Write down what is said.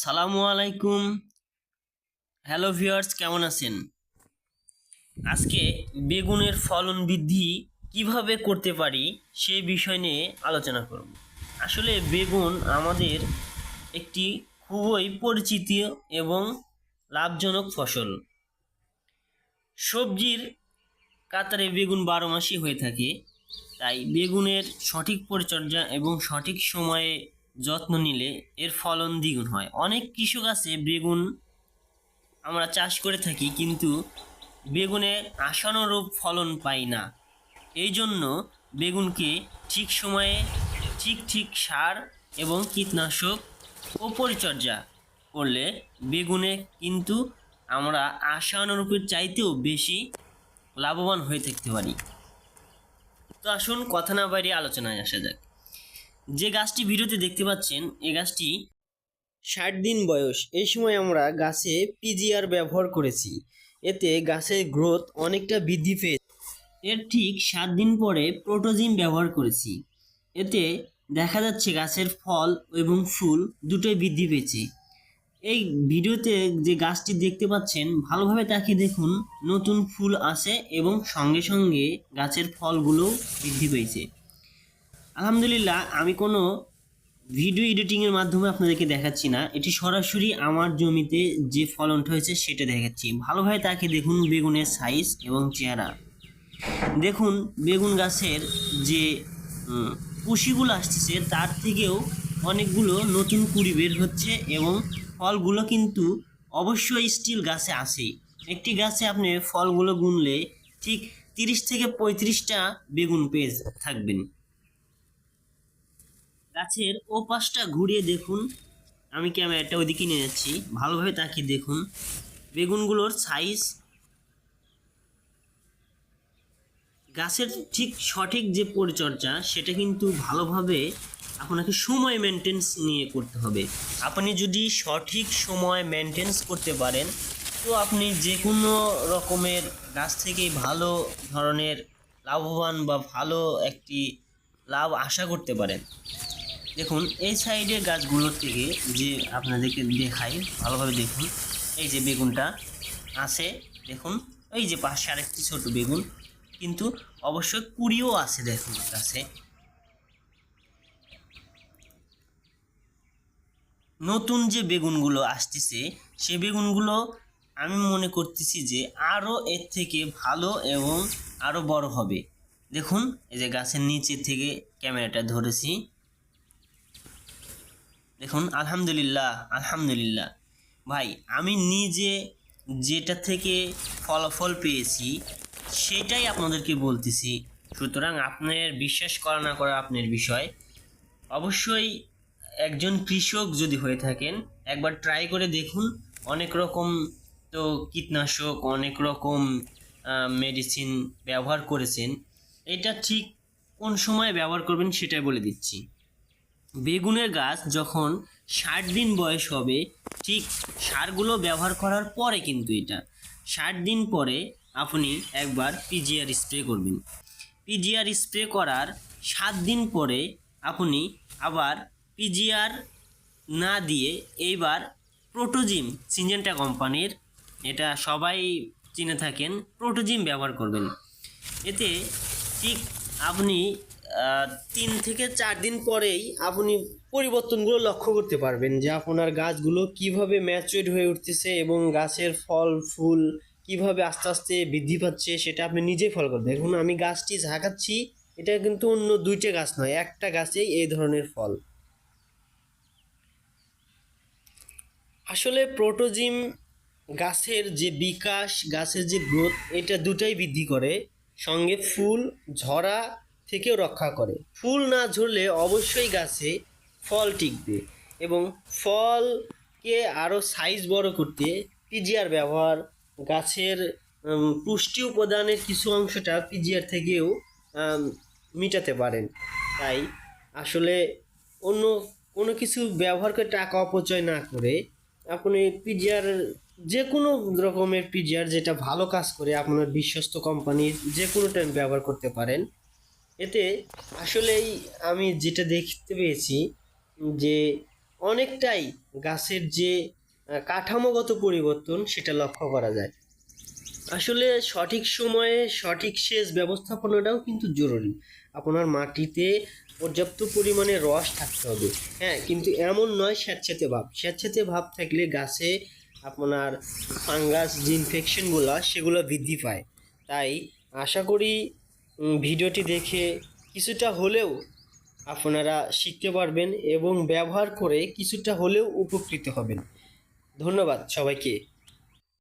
সালামু আলাইকুম। Hello viewers কেমন আছেন? আজকে বেগুনের ফলন বৃদ্ধি কীভাবে করতে পারি সেই বিষয় নিয়ে আলোচনা করব। আসলে বেগুন আমাদের একটি খুবই পরিচিত এবং লাভজনক ফসল। সবজির কাতারে বেগুন বারো মাসই হয়ে থাকে, তাই বেগুনের সঠিক পরিচর্যা এবং সঠিক সময়ে যত্ন নিলে এর ফলন দ্বিগুণ হয়। অনেক কৃষক আছে বেগুন আমরা চাষ করে থাকি কিন্তু বেগুনে আশানুরূপ ফলন পাই না। এই জন্য বেগুনকে ঠিক সময়ে ঠিক ঠিক সার এবং কীটনাশক ও পরিচর্যা করলে বেগুনে কিন্তু আমরা আশানুরূপের চাইতেও বেশি লাভবান হয়ে থাকতে পারি। তো আসুন কথা না বাইরে আলোচনায় আসা যাক। যে গাছটি ভিডিওতে দেখতে পাচ্ছেন এই গাছটি ষাট দিন বয়স। এই সময় আমরা গাছে পিজিআর ব্যবহার করেছি। এতে গাছের গ্রোথ অনেকটা বৃদ্ধি পেয়েছে। এর ঠিক সাত দিন পরে প্রোটোজিম ব্যবহার করেছি। এতে দেখা যাচ্ছে গাছের ফল এবং ফুল দুটোই বৃদ্ধি পেয়েছে। এই ভিডিওতে যে গাছটি দেখতে পাচ্ছেন, ভালোভাবে তাকিয়ে দেখুন, নতুন ফুল আসে এবং সঙ্গে সঙ্গে গাছের ফলগুলো বৃদ্ধি পেয়েছে। আলহামদুলিল্লাহ, আমি কোনো ভিডিও এডিটিংয়ের মাধ্যমে আপনাদেরকে দেখাচ্ছি না। এটি সরাসরি আমার জমিতে যে ফলনটা হয়েছে সেটা দেখাচ্ছি। ভালোভাবে তাকে দেখুন বেগুনের সাইজ এবং চেহারা। দেখুন, বেগুন গাছের যে কুশিগুলো আসতেছে, তার থেকেও অনেকগুলো নতুন কুড়ি বের হচ্ছে এবং ফলগুলো কিন্তু অবশ্যই স্টিল গাছে আসে একটি গাছে আপনি ফলগুলো গুনলে ঠিক তিরিশ থেকে পঁয়ত্রিশটা বেগুন পেয়ে থাকবেন। গাছের ও পাশটা ঘুরিয়ে দেখুন। আমি ক্যামেরাটা ওইদিকে নিয়ে যাচ্ছি। ভালোভাবে তাকিয়ে দেখুন। বেগুনগুলোর সাইজ গাছের ঠিক সঠিক যে পরিচর্যা, সেটা কিন্তু ভালোভাবে আপনাকে সময় মেনটেন্স নিয়ে করতে হবে। আপনি যদি সঠিক সময় মেনটেন্স করতে পারেন, তো আপনি যে কোনো রকমের গাছ থেকেই ভালো ধরনের লাভবান বা ভালো একটি লাভ আশা করতে পারেন। দেখুন, এই সাইডের গাছগুলোর থেকে যে আপনাদেরকে দেখাই, ভালোভাবে দেখুন, এই যে বেগুনটা আছে, দেখুন, এই যে পাশে আরেকটি ছোট বেগুন, কিন্তু অবশ্যই কুড়িও আছে, দেখুন, গাছে। নতুন যে বেগুনগুলো আসতেছে, সে বেগুনগুলো আমি মনে করতেছি যে আরও এর থেকে ভালো এবং আরও বড় হবে। দেখুন, এই যে গাছের নিচে থেকে ক্যামেরাটা ধরেছি। দেখুন, আলহামদুলিল্লাহ আলহামদুলিল্লাহ। ভাই, আমি নিজে যেটা থেকে ফলাফল পেয়েছি, সেটাই আপনাদেরকে বলতেছি। সুতরাং আপনার বিশ্বাস করা না করা আপনার বিষয়। অবশ্যই একজন কৃষক যদি হয়ে থাকেন, একবার ট্রাই করে দেখুন, অনেক রকম তো কীটনাশক, অনেক রকম মেডিসিন ব্যবহার করেছেন। এটা ঠিক কোন সময় ব্যবহার করবেন সেটাই বলে দিচ্ছি। বেগুনের গাছ যখন ষাট দিন বয়স হবে, ঠিক সারগুলো ব্যবহার করার পরে কিন্তু এটা। ষাট দিন পরে আপনি একবার পিজিআর স্প্রে করবেন। পিজিআর স্প্রে করার সাত দিন পরে আপনি আবার পিজিআর না দিয়ে এইবার প্রোটোজিম সিনজেন্টা কোম্পানির, এটা সবাই চিনে থাকেন প্রোটোজিম ব্যবহার করবেন। এতে ঠিক আপনি তিন থেকে চার দিন পরেই আপনি পরিবর্তনগুলো লক্ষ্য করতে পারবেন যে আপনার গাছগুলো কীভাবে ম্যাচুয়েড হয়ে উঠতেছে এবং গাছের ফল, ফুল কীভাবে আস্তে আস্তে বৃদ্ধি পাচ্ছে সেটা আপনি নিজেই ফল করবেন দেখুন, আমি গাছটি ঝাঁকাচ্ছি, এটা কিন্তু অন্য দুইটা গাছ নয়, একটা গাছেই এই ধরনের ফল। আসলে প্রোটোজিম গাছের যে বিকাশ, গাছের যে গ্রোথ এটা দুটাই বৃদ্ধি করে। সঙ্গে ফুল, ঝরা থেকেও রক্ষা করে। ফুল না ঝরলে অবশ্যই গাছে ফল টিকবে এবং ফলকে আরও সাইজ বড় করতে পিজিআর ব্যবহার, গাছের পুষ্টি উপাদানের কিছু অংশটা পিজিআর থেকেও মিটাতে পারেন। তাই আসলে অন্য কোনো কিছু ব্যবহার করে টাকা অপচয় না করে আপনি পিজিআর যে কোনো রকমের পিজিআর যেটা ভালো কাজ করে, আপনার বিশ্বস্ত কোম্পানির যে কোনো টাইম ব্যবহার করতে পারেন। এতে আসলেই আমি যেটা দেখতে পেয়েছি যে অনেকটাই গাছের যে কাঠামোগত পরিবর্তন সেটা লক্ষ্য করা যায়। আসলে সঠিক সময়ে সঠিক সেচ ব্যবস্থাপনাটাও কিন্তু জরুরি। আপনার মাটিতে পর্যাপ্ত পরিমাণে রস থাকতে হবে। হ্যাঁ কিন্তু এমন নয় স্যাঁতস্যাঁতে ভাব। স্যাঁতস্যাঁতে ভাব থাকলে গাছে আপনার ফাঙ্গাস, যে ইনফেকশনগুলো সেগুলো বৃদ্ধি পায়। তাই আশা করি ভিডিওটি দেখে কিছুটা হলেও আপনারা শিখতে পারবেন এবং ব্যবহার করে কিছুটা হলেও উপকৃত হবেন। ধন্যবাদ সবাইকে।